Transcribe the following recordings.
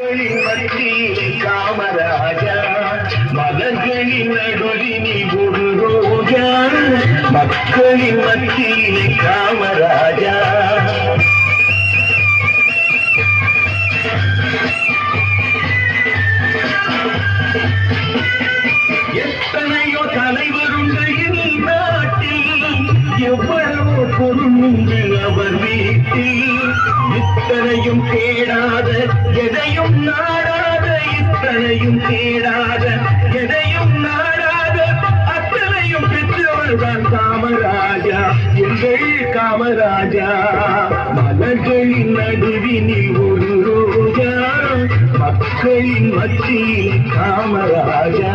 மக்களின் மத்தியிலே காமராஜா நடுவினி ரோஜா மக்களின் மத்தியிலே காமராஜா எத்தனையோ தலைவருண்டு நாட்டில் எவ்வளவு இத்தனையும் தேடாத எதையும் நாடாத இத்தனையும் தேடாத எதையும் நாடாத அத்தனையும் பெற்றவர்தான் காமராஜா எங்கள் காமராஜா. மலர்களின் நடுவினில் ஒரு ரோஜா மக்களின் மத்தியில் காமராஜா.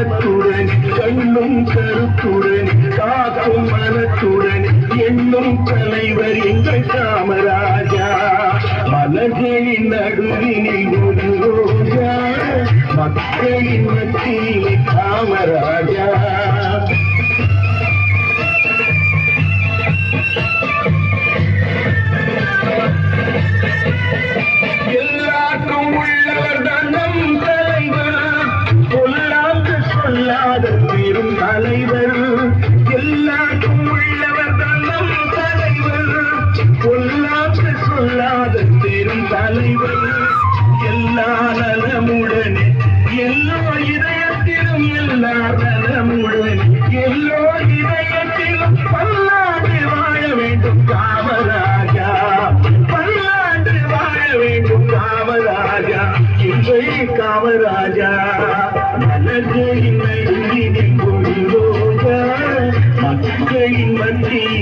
ராகவ மனத்துடன் கண்ணும் கருத்துடன் காக்கும் மனத்துடன் என்னும் தலைவர் எங்கள் காமராஜா. மலர்களின் நடுவினில் எல்லா நலமுடனே. எல்லா இதயத்திலும் எல்லா நலமுடன். எல்லோ இதயத்திலும் பல்லாண்டு வாழ வேண்டும் காமராஜா. பல்லாண்டு வாழ வேண்டும் காமராஜா. காமராஜா மலர்களின் மத்தியில்